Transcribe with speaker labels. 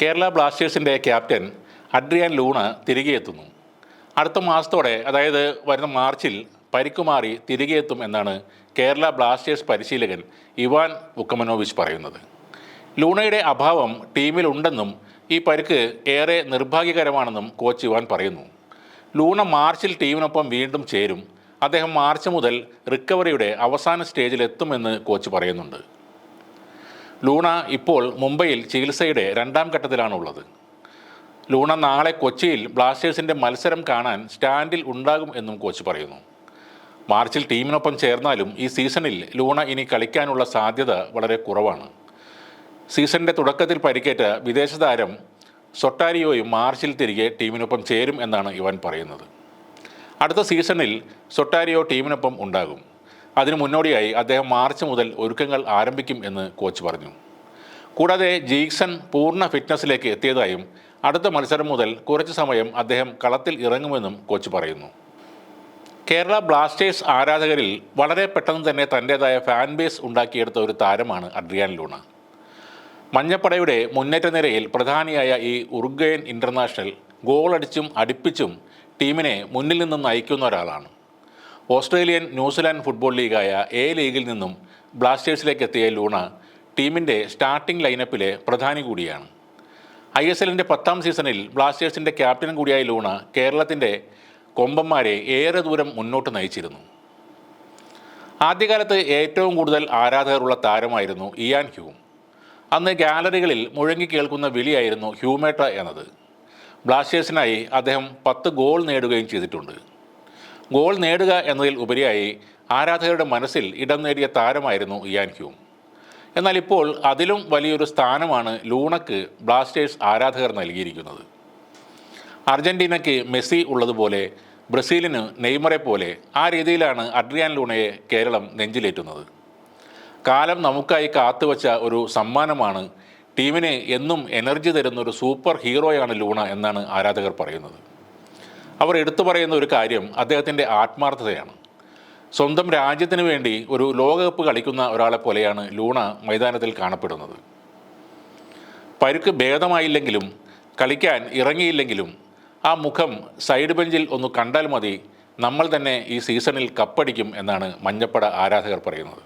Speaker 1: കേരള ബ്ലാസ്റ്റേഴ്സിന്റെ captain Adrian loon തിരികെ എത്തുന്നു അടുത്ത മാസത്തോടെ അതായത് വരുന്ന മാർച്ചിൽ പരിക്കുമാറി തിരികെ എത്തും എന്നാണ് കേരള ബ്ലാസ്റ്റേഴ്സ് പരിശീലകൻ ഇവാൻ ഉക്കമനോവിച്ച് പറയുന്നത്. ലൂണയുടെ അഭാവം ടീമിലുണ്ടെന്നും ഈ പരിക്ക് ഏറെ നിർഭാഗ്യകരമാണെന്നും കോച്ച് ഇവാൻ പറയുന്നു. ലൂണ മാർച്ചിൽ ടീമിനൊപ്പം വീണ്ടും ചേരും. അദ്ദേഹം മാർച്ച് മുതൽ റിക്കവറിയുടെ അവസാന സ്റ്റേജിലെത്തുമെന്ന് കോച്ച് പറയുന്നുണ്ട്. ലൂണ ഇപ്പോൾ മുംബൈയിൽ ചികിത്സയുടെ രണ്ടാം ഘട്ടത്തിലാണുള്ളത്. ലൂണ നാളെ കൊച്ചിയിൽ ബ്ലാസ്റ്റേഴ്സിന്റെ മത്സരം കാണാൻ സ്റ്റാൻഡിൽ ഉണ്ടാകും എന്നും കോച്ച് പറയുന്നു. മാർച്ചിൽ ടീമിനൊപ്പം ചേർന്നാലും ഈ സീസണിൽ ലൂണ ഇനി കളിക്കാനുള്ള സാധ്യത വളരെ കുറവാണ്. സീസണിന്റെ തുടക്കത്തിൽ പരിക്കേറ്റ വിദേശ താരം സൊട്ടാരിയോയും മാർച്ചിൽ തിരികെ ടീമിനൊപ്പം ചേരും എന്നാണ് ഇവൻ പറയുന്നത്. അടുത്ത സീസണിൽ സൊട്ടാരിയോ ടീമിനൊപ്പം ഉണ്ടാകും. അതിനു മുന്നോടിയായി അദ്ദേഹം മാർച്ച് മുതൽ ഒരുക്കങ്ങൾ ആരംഭിക്കും എന്ന് കോച്ച് പറഞ്ഞു. കൂടാതെ ജീക്സൺ പൂർണ ഫിറ്റ്നസ്സിലേക്ക് എത്തിയതായും അടുത്ത മത്സരം മുതൽ കുറച്ച് സമയം അദ്ദേഹം കളത്തിൽ ഇറങ്ങുമെന്നും കോച്ച് പറയുന്നു. കേരള ബ്ലാസ്റ്റേഴ്സ് ആരാധകരിൽ വളരെ പെട്ടെന്ന് തന്നെ തന്റേതായ ഫാൻ ബേസ് ഉണ്ടാക്കിയെടുത്ത ഒരു താരമാണ് അഡ്രിയാൻ ലൂണ. മഞ്ഞപ്പടയുടെ മുന്നേറ്റ നിരയിൽ പ്രധാനിയായ ഈ ഉർഗയൻ ഇന്റർനാഷണൽ ഗോളടിച്ചും അടുപ്പിച്ചും ടീമിനെ മുന്നിൽ നിന്നും നയിക്കുന്ന ഒരാളാണ്. ഓസ്ട്രേലിയൻ ന്യൂസിലാൻഡ് ഫുട്ബോൾ ലീഗായ എ ലീഗിൽ നിന്നും ബ്ലാസ്റ്റേഴ്സിലേക്ക് എത്തിയ ലൂണ ടീമിന്റെ സ്റ്റാർട്ടിംഗ് ലൈനപ്പിലെ പ്രധാനി കൂടിയാണ്. ഐ എസ് എല്ലിന്റെ പത്താം സീസണിൽ ബ്ലാസ്റ്റേഴ്സിന്റെ ക്യാപ്റ്റൻ കൂടിയായ ലൂണ കേരളത്തിന്റെ കൊമ്പന്മാരെ ഏറെ ദൂരം മുന്നോട്ട് നയിച്ചിരുന്നു. ആദ്യകാലത്ത് ഏറ്റവും കൂടുതൽ ആരാധകരുള്ള താരമായിരുന്നു ഇയാൻ ഹ്യൂം. അന്ന് ഗാലറികളിൽ മുഴങ്ങി കേൾക്കുന്ന വിളിയായിരുന്നു ഹ്യൂമേട്ട എന്നത്. ബ്ലാസ്റ്റേഴ്സിനായി അദ്ദേഹം പത്ത് ഗോൾ നേടുകയും ചെയ്തിട്ടുണ്ട്. ഗോൾ നേടുക എന്നതിൽ ഉപരിയായി ആരാധകരുടെ മനസ്സിൽ ഇടം നേടിയ താരമായിരുന്നു ഇയാൻ ഹ്യൂം. എന്നാൽ ഇപ്പോൾ അതിലും വലിയൊരു സ്ഥാനമാണ് ലൂണക്ക് ബ്ലാസ്റ്റേഴ്സ് ആരാധകർ നൽകിയിരിക്കുന്നത്. അർജന്റീനയ്ക്ക് മെസ്സി ഉള്ളതുപോലെ ബ്രസീലിന് നെയ്മറെ പോലെ ആ രീതിയിലാണ് അഡ്രിയാൻ ലൂണയെ കേരളം നെഞ്ചിലേറ്റുന്നത്. കാലം നമുക്കായി കാത്തുവച്ച ഒരു സമ്മാനമാണ് ടീമിന് എന്നും എനർജി തരുന്ന ഒരു സൂപ്പർ ഹീറോയാണ് ലൂണ എന്നാണ് ആരാധകർ പറയുന്നത്. അവർ എടുത്തു പറയുന്ന ഒരു കാര്യം അദ്ദേഹത്തിന്റെ ആത്മാർത്ഥതയാണ്. സ്വന്തം രാജ്യത്തിന് വേണ്ടി ഒരു ലോകകപ്പ് കളിക്കുന്ന ഒരാളെ പോലെയാണ് ലൂണ മൈതാനത്തിൽ കാണപ്പെടുന്നത്. പരുക്ക് ഭേദമായില്ലെങ്കിലും കളിക്കാൻ ഇറങ്ങിയില്ലെങ്കിലും ആ മുഖം സൈഡ് ബെഞ്ചിൽ ഒന്ന് കണ്ടാൽ മതി നമ്മൾ തന്നെ ഈ സീസണിൽ കപ്പടിക്കും എന്നാണ് മഞ്ഞപ്പട ആരാധകർ പറയുന്നത്.